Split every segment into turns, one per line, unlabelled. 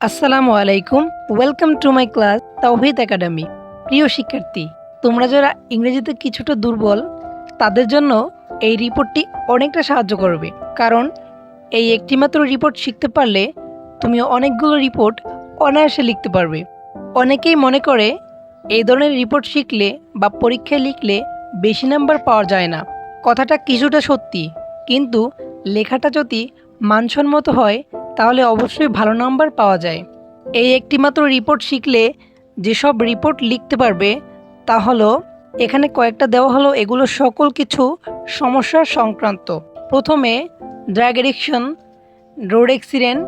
আসসালামু আলাইকুম। Welcome to my class Tawhid academy প্রিয় শিক্ষার্থী, তোমরা যারা ইংরেজিতে কিছুটা দুর্বল, তাদের জন্য এই রিপোর্টটি অনেকটা সাহায্য করবে। কারণ এই একটিমাত্র রিপোর্ট শিখতে পারলে তুমি অনেকগুলো রিপোর্ট অনায়াসে লিখতে পারবে। অনেকেই মনে করে এই ধরনের রিপোর্ট শিখলে বা পরীক্ষায় লিখলে বেশি নাম্বার পাওয়া যায় না। কথাটা কিছুটা সত্যি, কিন্তু লেখাটা যদি মানসম্মত হয়, তাহলে অবশ্যই ভালো নাম্বার পাওয়া যায়। এই একটিমাত্র রিপোর্ট শিখলে যেসব রিপোর্ট লিখতে পারবে, তা হলো, এখানে কয়েকটা দেওয়া হলো, এগুলো সকল কিছু সমস্যা সংক্রান্ত। প্রথমে drug addiction road accident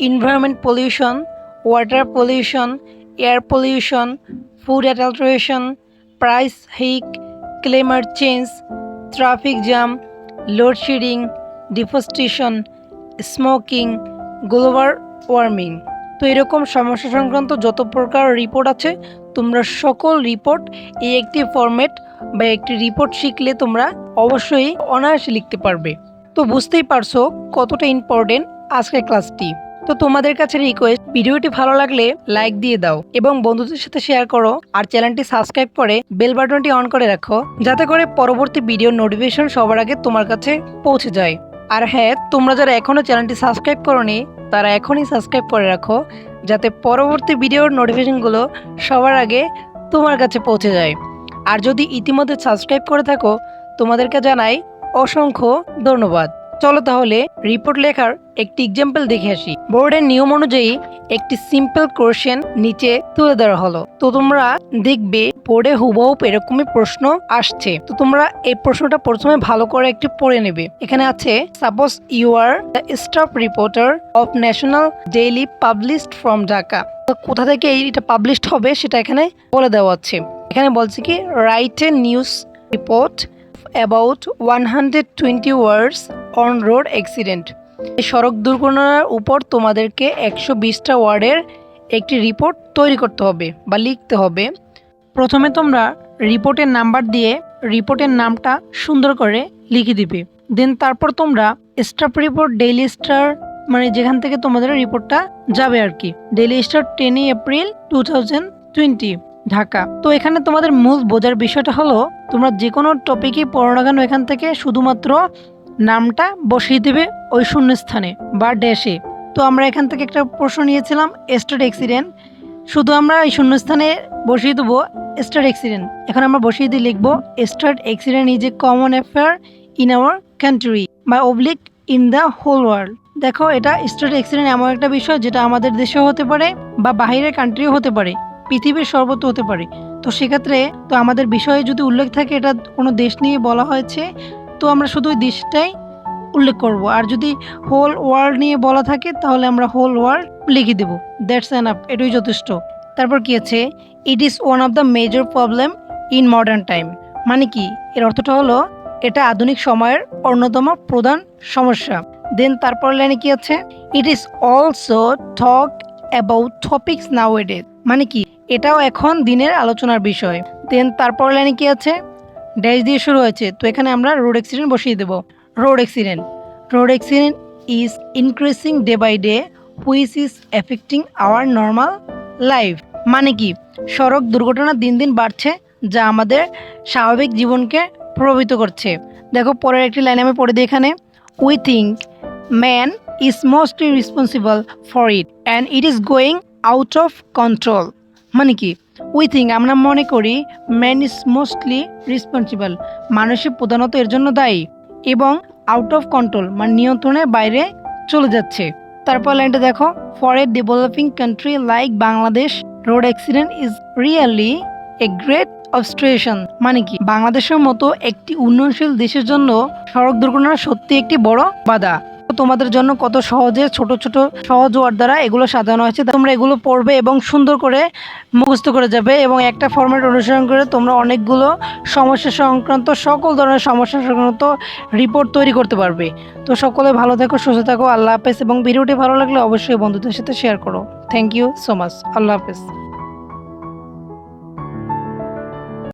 environment pollution water pollution air pollution food adulteration price hike climate change traffic jam load shedding deforestation smoking global warming তো এরকম সমস্যা সংক্রান্ত যত প্রকার রিপোর্ট আছে, তোমরা সকল রিপোর্ট এই একটি ফরম্যাট বা একটি রিপোর্ট শিখলে তোমরা অবশ্যই অনায়াসে লিখতে পারবে। তো বুঝতেই পারছ কতটা ইম্পর্টেন্ট আজকের ক্লাসটি তো তোমাদের কাছে রিকোয়েস্ট ভিডিওটি ভালো লাগলে লাইক দিয়ে দাও এবং বন্ধুদের সাথে শেয়ার করো আর চ্যানেলটি সাবস্ক্রাইব করে বেল বাটনটি অন করে রাখো, যাতে করে পরবর্তী ভিডিও নোটিফিকেশন সবার আগে তোমার কাছে পৌঁছে যায়। আর হ্যাঁ তোমরা যারা এখনও চ্যানেলটি সাবস্ক্রাইব করনি, তারা এখনই সাবস্ক্রাইব করে রাখো, যাতে পরবর্তী ভিডিওর নোটিফিকেশনগুলো সবার আগে তোমার কাছে পৌঁছে যায়। আর যদি ইতিমধ্যে সাবস্ক্রাইব করে থাকো, তোমাদেরকে জানাই অসংখ্য ধন্যবাদ। চলো তাহলে রিপোর্ট লেখার একটি এক্সাম্পল দেখে আসি। বোর্ডের নিয়ম অনুযায়ী একটি সিম্পল কোশ্চেন নিচে তুলে ধরা হলো। তো তোমরা দেখবে বোর্ডে হুবহু এরকমই প্রশ্ন আসছে। তো তোমরা এই প্রশ্নটা প্রথমে ভালো করে একটু পড়ে নেবে। এখানে আছে suppose you are the staff reporter of national daily published from Dhaka কোথা থেকে এইটা পাবলিশড হবে সেটা এখানে বলে দেওয়া আছে। এখানে বলছে কি write a news report about one hundred twenty words on road accident সড়ক দুর্ঘটনার উপর তোমাদেরকে একশো বিশটা ওয়ার্ডের একটি রিপোর্ট তৈরি করতে হবে বা লিখতে হবে। প্রথমে তোমরা রিপোর্টের নাম্বার দিয়ে রিপোর্টের নামটা সুন্দর করে লিখে দিবে। দেন তারপর তোমরা স্টাফ রিপোর্ট, ডেইলি স্টার মানে যেখান থেকে তোমাদের রিপোর্টটা যাবে আর কি। Daily Star, টেনই April two thousand twenty, Dhaka. তো এখানে তোমাদের মূল বোঝার বিষয়টা হলো, তোমরা যে কোনো টপিকই পড়ো না কেন, এখান থেকে শুধুমাত্র নামটা বসিয়ে দেবে ওই শূন্যস্থানে বা ড্যাশে তো আমরা এখান থেকে একটা প্রশ্ন নিয়েছিলাম স্টার অ্যাক্সিডেন্ট শুধু আমরা এই শূন্যস্থানে বসিয়ে দেবো স্টার অ্যাক্সিডেন্ট এখন আমরা বসিয়ে দিয়ে লিখব star accident is a common affair in our country বা অবলিক ইন দ্য হোল ওয়ার্ল্ড দেখো, এটা স্টার অ্যাক্সিডেন্ট এমন একটা বিষয় যেটা আমাদের দেশেও হতে পারে বা বাহিরের কান্ট্রিও হতে পারে, পৃথিবীর সর্বত্র হতে পারে। তো সেক্ষেত্রে, তো আমাদের বিষয়ে যদি উল্লেখ থাকে, এটা কোনো দেশ নিয়ে বলা হয়েছে তো আমরা শুধু ওই দেশটাই উল্লেখ করব। আর যদি হোল ওয়ার্ল্ড নিয়ে বলা থাকে, তাহলে আমরা হোল ওয়ার্ল্ড লিখে দেবো। দ্যাটস অ্যান আপ এটাই যথেষ্ট। তারপর কি আছে? It is one of the major problem in modern time মানে কি? এর অর্থটা হলো, এটা আধুনিক সময়ের অন্যতম প্রধান সমস্যা। দেন তারপর লাইনে কি আছে? It is also talk about topics now মানে কি? এটাও এখন দিনের আলোচনার বিষয়। দেন তারপর লাইনে কি আছে? ড্যাশ দিয়ে শুরু হয়েছে। তো এখানে আমরা রোড অ্যাক্সিডেন্ট বসিয়ে দেবো। Road accident. Road accident is increasing day by day which is affecting our normal life মানে কি? সড়ক দুর্ঘটনা দিন দিন বাড়ছে, যা আমাদের স্বাভাবিক জীবনকে প্রভাবিত করছে। দেখো, পরের একটি লাইন আমি পড়ে দিই এখানে। We think man is mostly responsible for it and it is going out of control মানে কি? উই থিঙ্ক আমরা মনে করি ম্যান ইজ মোস্টলি রেসপন্সিবল মানুষই প্রধানত এর জন্য দায়ী এবং আউট অফ কন্ট্রোল মানে নিয়ন্ত্রণের বাইরে চলে যাচ্ছে। তারপর লাইনটা দেখো for a developing country like Bangladesh road accident is really a great obstruction মানে কি? বাংলাদেশের মতো একটি উন্নয়নশীল দেশের জন্য সড়ক দুর্ঘটনা সত্যি একটি বড় বাধা। তোমাদের জন্য কত সহজে ছোট ছোট সহজ ওয়ার্ড দ্বারা এগুলো সাজানো হয়েছে। তোমরা এগুলো পড়বে এবং সুন্দর করে মুখস্থ করে যাবে এবং একটা ফর্মেট অনুসরণ করে তোমরা অনেকগুলো সমস্যা সংক্রান্ত, সকল ধরনের সমস্যা সংক্রান্ত রিপোর্ট তৈরি করতে পারবে। তো সকলে ভালো থাকো, সুস্থ থাকো, আল্লাহ হাফেজ এবং ভিডিওটি ভালো লাগলে অবশ্যই বন্ধুদের সাথে শেয়ার করো। থ্যাংক ইউ সো মাচ আল্লাহ হাফেজ।